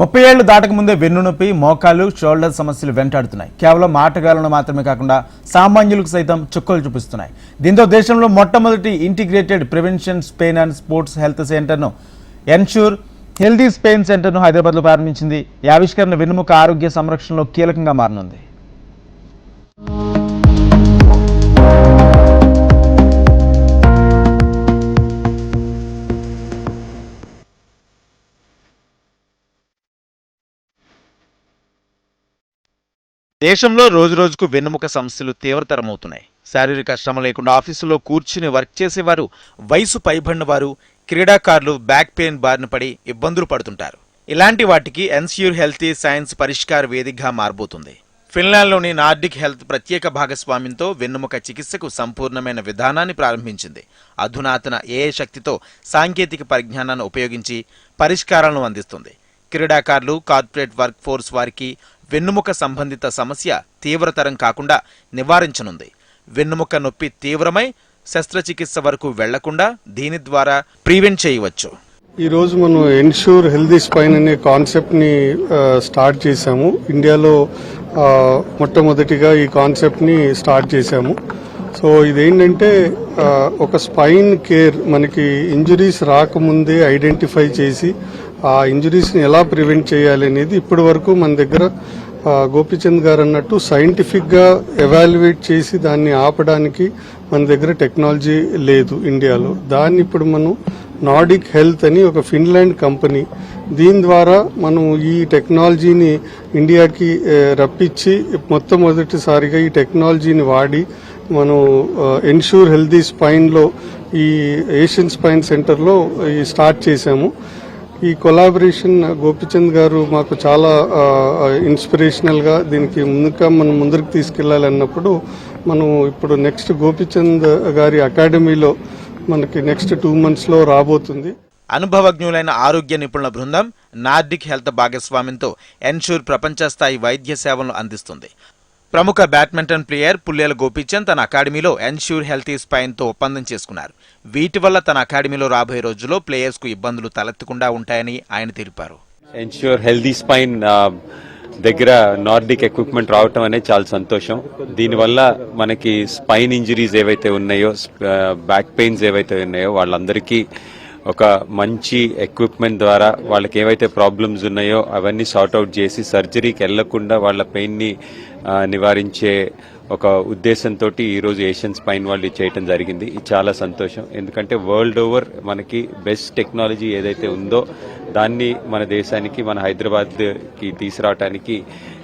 ముప్పై ఏళ్ళు దాటక ముందే వెన్ను నొప్పి మోకాలు షోల్డర్ సమస్యలు వెంటాడుతున్నాయి. కేవలం ఆటగాళ్ళను మాత్రమే కాకుండా సామాన్యులకు సైతం చుక్కలు చూపిస్తున్నాయి. దీంతో దేశంలో మొట్టమొదటి integrated prevention spine and sports health సెంటర్ను ఎన్షూర్ హెల్దీ స్పెయిన్ సెంటర్ను హైదరాబాద్లో ప్రారంభించింది. ఈ ఆవిష్కరణ వెన్నుముక ఆరోగ్య సంరక్షణలో కీలకంగా మారనుంది. దేశంలో రోజురోజుకు వెన్నుముక సమస్యలు తీవ్రతరమవుతున్నాయి. శారీరక శ్రమ లేకుండా ఆఫీసులో కూర్చుని వర్క్ చేసేవారు వయసు పైబడిన వారు క్రీడాకారులు బ్యాక్ పెయిన్ బారిన పడి ఇబ్బందులు పడుతుంటారు. ఇలాంటి వాటికి ఎన్స్యూర్ హెల్తీ సైన్స్ పరిష్కార వేదికగా మారబోతుంది. ఫిన్లాండ్లోని నార్డిక్ హెల్త్ ప్రత్యేక భాగస్వామ్యంతో వెన్నుముక చికిత్సకు సంపూర్ణమైన విధానాన్ని ప్రారంభించింది. అధునాతన ఏఏ శక్తితో సాంకేతిక పరిజ్ఞానాన్ని ఉపయోగించి పరిష్కారాలను అందిస్తుంది. క్రీడాకారులు కార్పొరేట్ వర్క్ ఫోర్స్ వారికి వెన్నుముక సంబంధిత సమస్య తీవ్రతరం కాకుండా నివారించనుంది. వెన్నుముక నొప్పి తీవ్రమై శస్త్రచికిత్స వరకు వెళ్ళకుండా దీని ద్వారా ప్రివెంట్ చేయవచ్చు. ఈ రోజు మనం ఎన్షూర్ హెల్దీ స్పైన్ అనే కాన్సెప్ట్ని స్టార్ట్ చేశాము. ఇండియాలో మొట్టమొదటిగా ఈ కాన్సెప్ట్ని స్టార్ట్ చేశాము. సో ఇదేంటంటే ఒక స్పైన్ కేర్ మనకి ఇంజురీస్ రాకముందే ఐడెంటిఫై చేసి ఆ ఇంజురీస్ని ఎలా ప్రివెంట్ చేయాలి అనేది ఇప్పటి వరకు మన దగ్గర గోపీచంద్ గోపిచంద్ గారు అన్నట్టు సైంటిఫిక్గా ఎవాల్యుయేట్ చేసి దాన్ని ఆపడానికి మన దగ్గర టెక్నాలజీ లేదు ఇండియాలో. దాన్ని ఇప్పుడు మనం నార్డిక్ హెల్త్ అని ఒక ఫిన్లాండ్ కంపెనీ దీని ద్వారా మనం ఈ టెక్నాలజీని ఇండియాకి రప్పించి మొట్టమొదటిసారిగా ఈ టెక్నాలజీని వాడి మనం ఎన్షూర్ హెల్దీ స్పైన్లో ఈ ఏషియన్ స్పైన్ సెంటర్లో ఈ స్టార్ట్ చేశాము. ఈ కొలాబరేషన్ గోపిచంద్ గారు మాకు చాలా ఇన్స్పిరేషనల్గా దీనికి ముందుగా మనం ముందుకు తీసుకెళ్ళాలన్నప్పుడు మనం ఇప్పుడు నెక్స్ట్ గోపిచంద్ గారి అకాడమీలో మనకి నెక్స్ట్ టూ మంత్స్లో రాబోతుంది. అనుభవజ్ఞులైన ఆరోగ్య నిపుణుల బృందం నార్డిక్ హెల్త్ భాగస్వామ్యంతో ఎన్షూర్ ప్రపంచ స్థాయి వైద్య సేవలను అందిస్తుంది. ప్రముఖ బ్యాడ్మింటన్ ప్లేయర్ పుల్లేల గోపీచంద్ తన అకాడమీలో ఎన్ష్యూర్ హెల్తీ స్పైన్తో ఒప్పందం చేసుకున్నారు. వీటి వల్ల తన అకాడమీలో రాబోయే రోజుల్లో ప్లేయర్స్కు ఇబ్బందులు తలెత్తకుండా ఉంటాయని ఆయన తెలిపారు. ఎన్ష్యూర్ హెల్తీ స్పైన్ దగ్గర నార్డిక్ ఎక్విప్మెంట్ రావటం అనేది చాలా సంతోషం. దీనివల్ల మనకి స్పైన్ ఇంజరీస్ ఏవైతే ఉన్నాయో బ్యాక్ పెయిన్స్ ఏవైతే ఉన్నాయో వాళ్ళందరికీ ఒక మంచి ఎక్విప్మెంట్ ద్వారా వాళ్ళకి ఏవైతే ప్రాబ్లమ్స్ ఉన్నాయో అవన్నీ సార్ట్ అవుట్ చేసి సర్జరీకి వెళ్ళకుండా వాళ్ళ పెయిన్ని నివారించే ఒక ఉద్దేశంతో ఈరోజు ఏషియన్ స్పైన్ వాళ్ళు చేయటం జరిగింది. ఇది చాలా సంతోషం. ఎందుకంటే వరల్డ్ ఓవర్ మనకి బెస్ట్ టెక్నాలజీ ఏదైతే ఉందో దాన్ని మన దేశానికి మన హైదరాబాద్కి తీసుకురావటానికి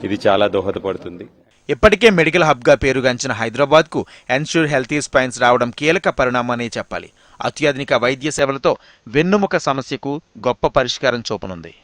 ఇది చాలా దోహదపడుతుంది. ఇప్పటికే మెడికల్ హబ్గా పేరుగాంచిన హైదరాబాద్కు ఎన్ష్యూర్ హెల్తీ స్పైన్స్ రావడం కీలక పరిణామనే చెప్పాలి. అత్యాధునిక వైద్య సేవలతో వెన్నుముక సమస్యకు గొప్ప పరిష్కారం చూపనుంది.